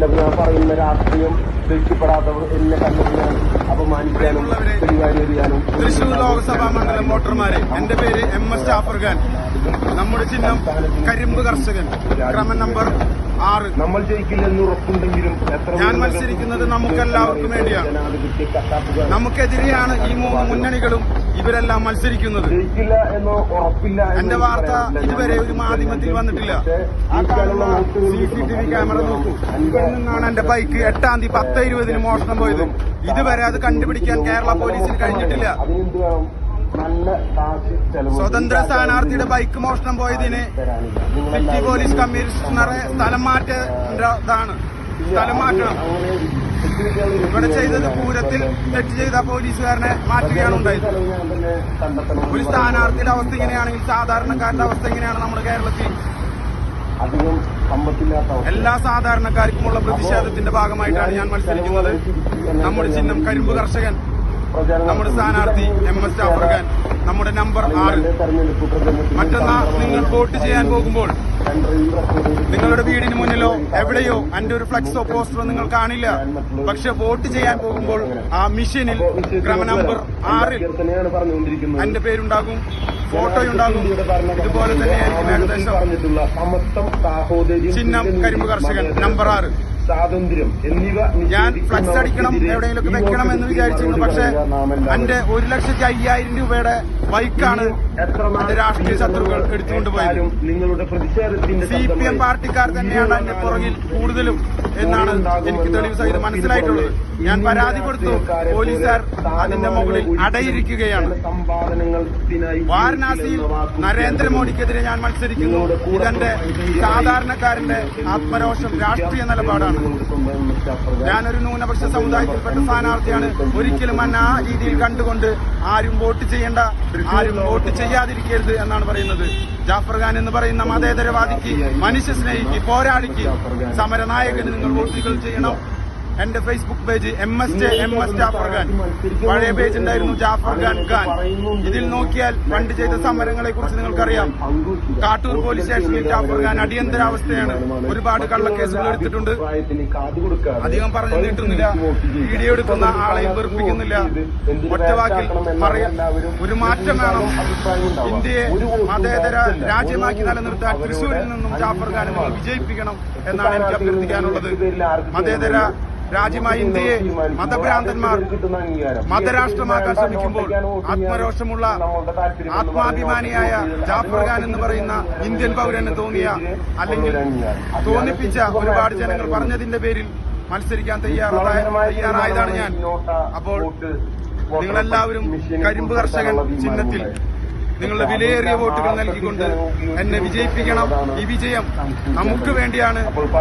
ഞാൻ പറയുന്ന രാഷ്ട്രീയം രക്ഷിപ്പെടാത്തവർ എന്നെ കണ്ടെത്തിയാൽ അപമാനിക്കാനും പരിപാടി എറിയാനും തൃശൂർ ലോക്സഭാ മണ്ഡലം വോട്ടർമാരെ. എന്റെ പേര് എം എസ് ജാഫർ ഖാൻ നമ്മുടെ ചിഹ്നം കരിമ്പ് കർഷകൻ. ക്രമം നമ്പർ ആറ്. നമ്മൾ ജയിക്കില്ലെന്ന് ഉറപ്പുണ്ടെങ്കിലും ഞാൻ മത്സരിക്കുന്നത് നമുക്കെല്ലാവർക്കും വേണ്ടിയാണ്. നമുക്കെതിരെയാണ് ഈ മൂന്ന് മുന്നണികളും ഇവരെല്ലാം മത്സരിക്കുന്നത്. എന്റെ വാർത്ത. ഇതുവരെ ഒരു മാധ്യമത്തിൽ വന്നിട്ടില്ല. ആ കാലുള്ള കാണുന്ന C C T V camera നോക്കൂ. ഇവിടെ നിന്നാണ് എന്റെ ബൈക്ക് എട്ടാം തീയതി പത്ത് ഇരുപതിന് മോഷണം പോയത്. ഇതുവരെ അത് കണ്ടുപിടിക്കാൻ കേരള പോലീസിന് കഴിഞ്ഞിട്ടില്ല. സ്വതന്ത്ര സ്ഥാനാർത്ഥിയുടെ ബൈക്ക് മോഷണം പോയതിന് സിറ്റി പോലീസ് കമ്മീഷണറെ സ്ഥലം മാറ്റേണ്ടതാണ് സ്ഥലം മാറ്റണം. ഇവിടെ ചെയ്തത് പൂരത്തിൽ തെറ്റ് ചെയ്ത പോലീസുകാരനെ മാറ്റുകയാണ് ഉണ്ടായത്. ഒരു സ്ഥാനാർത്ഥിയുടെ അവസ്ഥ ഇങ്ങനെയാണെങ്കിൽ സാധാരണക്കാരുടെ അവസ്ഥ ഇങ്ങനെയാണ് നമ്മുടെ കേരളത്തിൽ. എല്ലാ സാധാരണക്കാർക്കുമുള്ള പ്രതിഷേധത്തിന്റെ ഭാഗമായിട്ടാണ് ഞാൻ മത്സരിക്കുന്നത്. നമ്മുടെ ചിഹ്നം കരിമ്പ് കർഷകൻ. നമ്മുടെ സ്ഥാനാർത്ഥി എം എസ് ജാഫർ ഖാൻ നമ്മുടെ നമ്പർ ആറ്. മറ്റന്നാ നിങ്ങൾ വോട്ട് ചെയ്യാൻ പോകുമ്പോൾ നിങ്ങളുടെ വീടിന് മുന്നിലോ എവിടെയോ എന്റെ ഒരു ഫ്ലക്സോ പോസ്റ്ററോ നിങ്ങൾ കാണില്ല. പക്ഷെ വോട്ട് ചെയ്യാൻ പോകുമ്പോൾ ആ മിഷനിൽ ക്രമ നമ്പർ ആറിൽ എന്റെ പേരുണ്ടാകും ഫോട്ടോയുണ്ടാകും. ഇതുപോലെ തന്നെയായിരിക്കും ഏകദേശം. ചിഹ്നം കരിമ്പ് കർഷകൻ നമ്പർ ആറ്. സ്വാതന്ത്ര്യം എന്നിവ ഞാൻ ഫ്ലക്സ് അടിക്കണം എവിടെയെങ്കിലും വെക്കണം എന്ന് വിചാരിച്ചിരുന്നു. പക്ഷെ എന്റെ ഒരു ലക്ഷത്തി അയ്യായിരം രൂപയുടെ ബൈക്കാണ് എന്റെ രാഷ്ട്രീയ ശത്രുക്കൾ എടുത്തുകൊണ്ടുപോയത്. നിങ്ങളുടെ പ്രതിഷേധത്തിന്റെ സി പി എം പാർട്ടിക്കാർ തന്നെയാണ് എന്റെ പുറകിൽ കൂടുതലും എന്നാണ് എനിക്ക് തെളിവ് സഹിതം മനസ്സിലായിട്ടുള്ളത്. ഞാൻ പരാതി കൊടുത്തു. പോലീസുകാർ അതിന്റെ മുകളിൽ അടയിരിക്കുകയാണ്. വാരണാസിയിൽ നരേന്ദ്രമോദിക്കെതിരെ ഞാൻ മത്സരിക്കുന്നു. ഇതെന്റെ സാധാരണക്കാരന്റെ ആത്മരോഷം രാഷ്ട്രീയ നിലപാടാണ്. ഞാനൊരു ന്യൂനപക്ഷ സമുദായത്തിൽപ്പെട്ട സ്ഥാനാർത്ഥിയാണ്. ഒരിക്കലും എന്നെ ആ രീതിയിൽ കണ്ടുകൊണ്ട് ആരും വോട്ട് ചെയ്യേണ്ട ആരും വോട്ട് ചെയ്യാതിരിക്കരുത് എന്നാണ് പറയുന്നത്. ജാഫർ ഖാൻ എന്ന് പറയുന്ന മതേതരവാദിക്ക് മനുഷ്യ സ്നേഹിക്ക് പോരാളിക്ക് സമരനായകന് നിങ്ങൾ വോട്ടുകൾ ചെയ്യണം. എന്റെ Facebook page M S J M S Jafar Khan പഴയ പേജ് ഉണ്ടായിരുന്നു ജാഫർ ഖാൻ ഖാൻ ഇതിൽ നോക്കിയാൽ പണ്ട് ചെയ്ത സമരങ്ങളെ കുറിച്ച് നിങ്ങൾക്കറിയാം. കാട്ടൂർ പോലീസ് സ്റ്റേഷനിൽ ജാഫർ ഖാൻ അടിയന്തരാവസ്ഥയാണ്. ഒരുപാട് കള്ളക്കേസുകൾ എടുത്തിട്ടുണ്ട്. അധികം പറഞ്ഞു നീട്ടുന്നില്ല. വീഡിയോ എടുക്കുന്ന ആളെയും വെറുപ്പിക്കുന്നില്ല. ഒറ്റവാക്കിൽ പറയാം. ഒരു മാറ്റം വേണം. ഇന്ത്യയെ മതേതര രാജ്യമാക്കി നിലനിർത്താൻ തൃശൂരിൽ നിന്നും ജാഫർ ഖാനെ വിജയിപ്പിക്കണം എന്നാണ് എനിക്ക് അഭ്യർത്ഥിക്കാനുള്ളത്. മതേതര രാജ്യമായ ഇന്ത്യയെ മതഭ്രാന്തന്മാർ മതരാഷ്ട്രമാക്കാൻ ശ്രമിക്കുമ്പോൾ ആത്മരോഷമുള്ള ആത്മാഭിമാനിയായ ജാഫർ ഖാൻ എന്ന് പറയുന്ന ഇന്ത്യൻ പൗരന് തോന്നിയ അല്ലെങ്കിൽ തോന്നിപ്പിച്ച ഒരുപാട് ജനങ്ങൾ പറഞ്ഞതിന്റെ പേരിൽ മത്സരിക്കാൻ തയ്യാറായ തയ്യാറായതാണ് ഞാൻ. അപ്പോൾ നിങ്ങളെല്ലാവരും കരിമ്പ് കർഷകൻ ചിഹ്നത്തിൽ നിങ്ങളുടെ വിലയേറിയ വോട്ടുകൾ നൽകിക്കൊണ്ട് എന്നെ വിജയിപ്പിക്കണം. ഈ വിജയം നമുക്ക് വേണ്ടിയാണ്.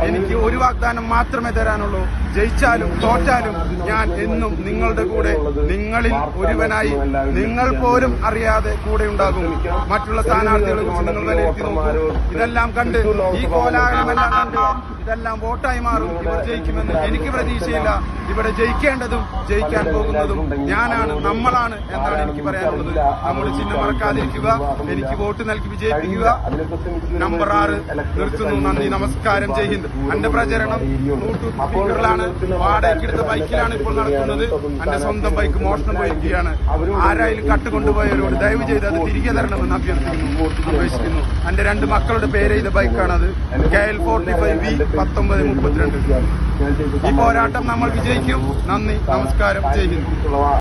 എനിക്ക് ഒരു വാഗ്ദാനം മാത്രമേ തരാനുള്ളൂ. ജയിച്ചാലും തോറ്റാലും ഞാൻ എന്നും നിങ്ങളുടെ കൂടെ നിങ്ങളിൽ ഒരുവനായി നിങ്ങൾ പോലും അറിയാതെ കൂടെ ഉണ്ടാകും. മറ്റുള്ള സ്ഥാനാർത്ഥികളെ കുറിച്ച് നിങ്ങൾ വിലയിരുത്തി നോക്കൂ. ഇതെല്ലാം കണ്ട് ഈ കോലാഹലമെല്ലാം കണ്ട് ഇതെല്ലാം വോട്ടായി മാറും. ഇവർ ജയിക്കുമെന്ന് എനിക്ക് പ്രതീക്ഷയില്ല. ഇവിടെ ജയിക്കേണ്ടതും ജയിക്കാൻ പോകുന്നതും ഞാനാണ് നമ്മളാണ് എന്നാണ് എനിക്ക് പറയാനുള്ളത്. നമ്മൾ ചിഹ്നം മറക്കാതിരിക്കുക എനിക്ക് വോട്ട് നൽകി വിജയിപ്പിക്കുക. നമ്പർ ആറ് നിർത്തുന്നു. നന്ദി നമസ്കാരം. ഹിന്ദ്. എന്റെ പ്രചരണം ബ്ലൂടൂത്ത് സ്പീക്കറിലാണ്. വാടകയ്ക്കെടുത്ത ബൈക്കിലാണ് ഇപ്പോൾ നടക്കുന്നത്. എന്റെ സ്വന്തം ബൈക്ക് മോഷണം പോയിരിക്കുകയാണ്. ആരായാലും കട്ടുകൊണ്ടുപോയവരോട് ദയവ് ചെയ്ത് അത് തിരികെ തരണമെന്ന് അഭ്യർത്ഥിക്കുന്നു. അപേക്ഷിക്കുന്നു. എന്റെ രണ്ട് മക്കളുടെ പേര് ചെയ്ത ബൈക്കാണത്. K L forty five V പത്തൊമ്പത് മുപ്പത്തിരണ്ട്. ഈ പോരാട്ടം നമ്മൾ വിജയിക്കും. നന്ദി. നമസ്കാരം. ജയ്